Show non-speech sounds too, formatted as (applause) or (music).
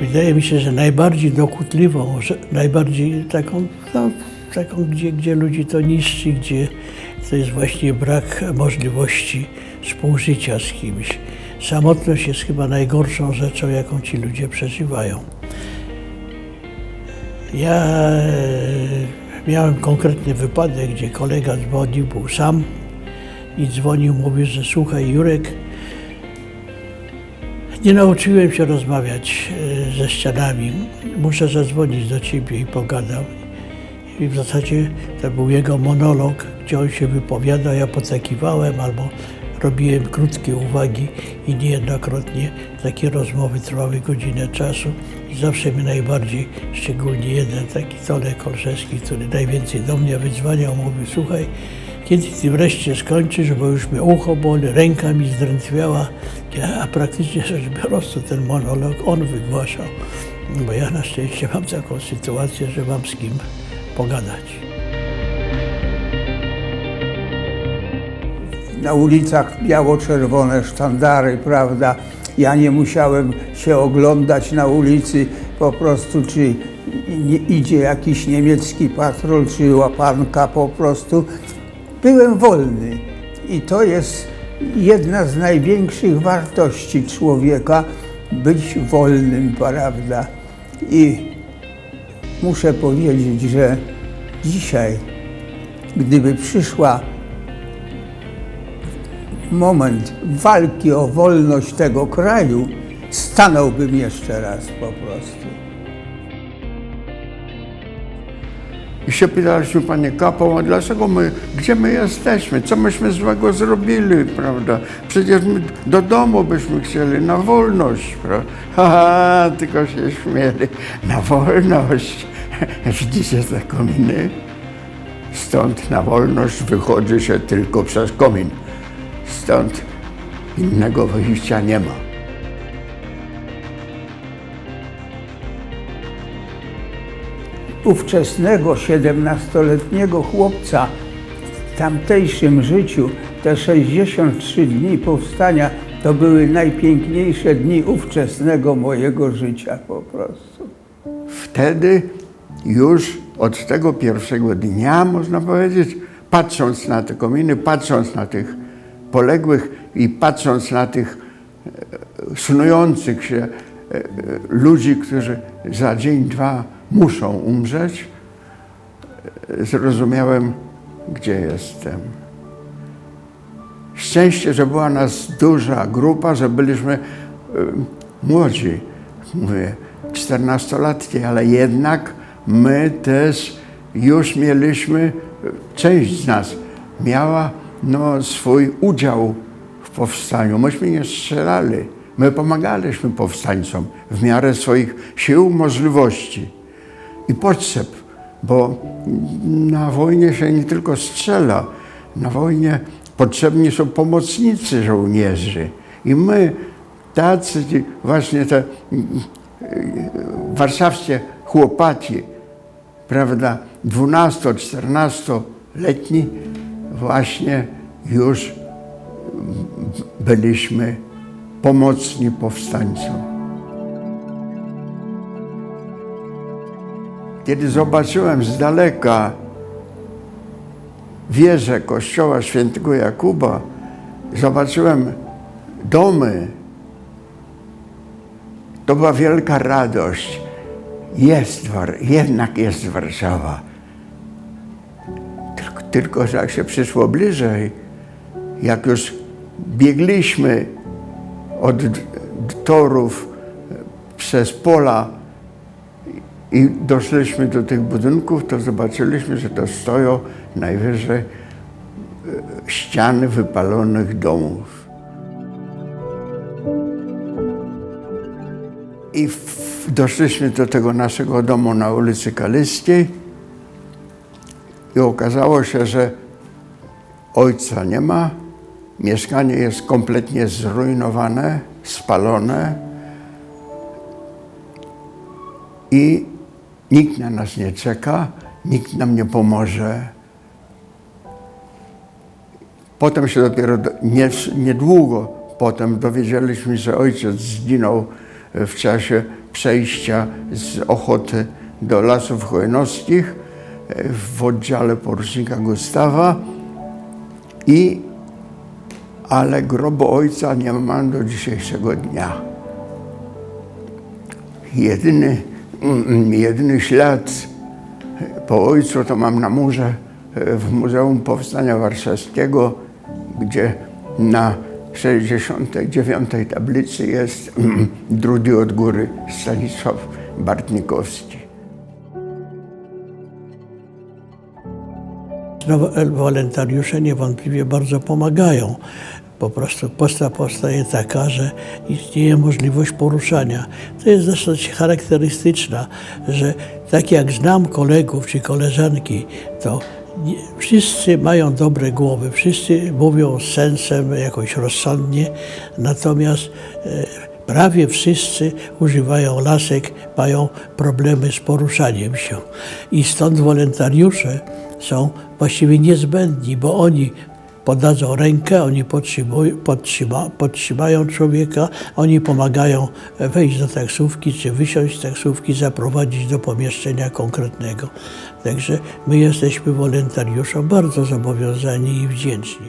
Wydaje mi się, że najbardziej dokutliwą, że najbardziej taką, no, taką gdzie, gdzie ludzi to niszczy, gdzie to jest właśnie brak możliwości współżycia z kimś. Samotność jest chyba najgorszą rzeczą, jaką ci ludzie przeżywają. Ja e, miałem konkretny wypadek, gdzie kolega dzwonił, był sam i dzwonił, mówił, że słuchaj Jurek, nie nauczyłem się rozmawiać e, ze ścianami. Muszę zadzwonić do ciebie i pogadam. I w zasadzie to był jego monolog, gdzie on się wypowiada, ja podtakiwałem albo robiłem krótkie uwagi i niejednokrotnie takie rozmowy trwały godzinę czasu i zawsze mnie najbardziej, szczególnie jeden taki Tonek Olszewski, który najwięcej do mnie wydzwaniał, mówił, słuchaj, kiedy ty wreszcie skończysz, bo już mnie ucho boli, ręka mi zdrętwiała, a praktycznie rzecz biorąc, to ten monolog on wygłaszał, bo ja na szczęście mam taką sytuację, że mam z kim pogadać. na ulicach biało-czerwone sztandary, prawda? Ja nie musiałem się oglądać na ulicy po prostu, czy idzie jakiś niemiecki patrol, czy łapanka po prostu. Byłem wolny i to jest jedna z największych wartości człowieka, być wolnym, prawda? I muszę powiedzieć, że dzisiaj, gdyby przyszła moment walki o wolność tego kraju, stanąłbym jeszcze raz po prostu. I się pytaliśmy, panie kapą, a dlaczego my, gdzie my jesteśmy, co myśmy złego zrobili, prawda? Przecież my do domu byśmy chcieli, na wolność, prawda? (laughs) Haha, tylko się śmieli, na wolność. (laughs) Widzicie te kominy? Stąd na wolność wychodzi się tylko przez komin. Stąd innego wyjścia nie ma. Ówczesnego 17-letniego chłopca w tamtejszym życiu te 63 dni powstania to były najpiękniejsze dni ówczesnego mojego życia po prostu. Wtedy już od tego pierwszego dnia, można powiedzieć, patrząc na te kominy, patrząc na tych poległych i patrząc na tych e, snujących się e, e, ludzi, którzy za dzień, dwa muszą umrzeć, zrozumiałem, gdzie jestem. Szczęście, że była nas duża grupa, że byliśmy e, młodzi, mówię, 14-latki, ale jednak my też już mieliśmy, część z nas miała no, swój udział w powstaniu. Myśmy nie strzelali, my pomagaliśmy powstańcom w miarę swoich sił, możliwości i potrzeb, bo na wojnie się nie tylko strzela, na wojnie potrzebni są pomocnicy żołnierzy. I my, tacy właśnie te mm, warszawskie chłopaki, prawda, 12-14-letni, właśnie już byliśmy pomocni powstańcom. Kiedy zobaczyłem z daleka wieżę kościoła świętego Jakuba, zobaczyłem domy, to była wielka radość. Jest, jednak jest Warszawa. Tylko, tylko, jak się przyszło bliżej, jak już biegliśmy od torów e, przez pola i doszliśmy do tych budynków, to zobaczyliśmy, że to stoją najwyżej e, ściany wypalonych domów. I doszliśmy do tego naszego domu na ulicy Kaliskiej i okazało się, że ojca nie ma, mieszkanie jest kompletnie zrujnowane, spalone i nikt na nas nie czeka, nikt nam nie pomoże. Potem się dopiero, do- nie, niedługo potem dowiedzieliśmy, że ojciec zginął w czasie przejścia z Ochoty do Lasów Chojnowskich e, w oddziale porucznika Gustawa i ale grobu ojca nie mam do dzisiejszego dnia. Jedyny, mm, jedyny ślad po ojcu to mam na murze e, w Muzeum Powstania Warszawskiego, gdzie na 69 tablicy jest drugi od góry Stanisław Bartnikowski. No, wolontariusze niewątpliwie bardzo pomagają. Po prostu posta powstaje taka, że istnieje możliwość poruszania. To jest dosyć charakterystyczna, że tak jak znam kolegów czy koleżanki, to wszyscy mają dobre głowy, wszyscy mówią z sensem, jakoś rozsądnie, natomiast e, prawie wszyscy używają lasek, mają problemy z poruszaniem się. I stąd wolontariusze są właściwie niezbędni, bo oni podadzą rękę, oni podtrzymuj- podtrzyma, podtrzymają człowieka, oni pomagają wejść do taksówki, czy wysiąść z taksówki, zaprowadzić do pomieszczenia konkretnego. Także my jesteśmy wolontariuszom bardzo zobowiązani i wdzięczni.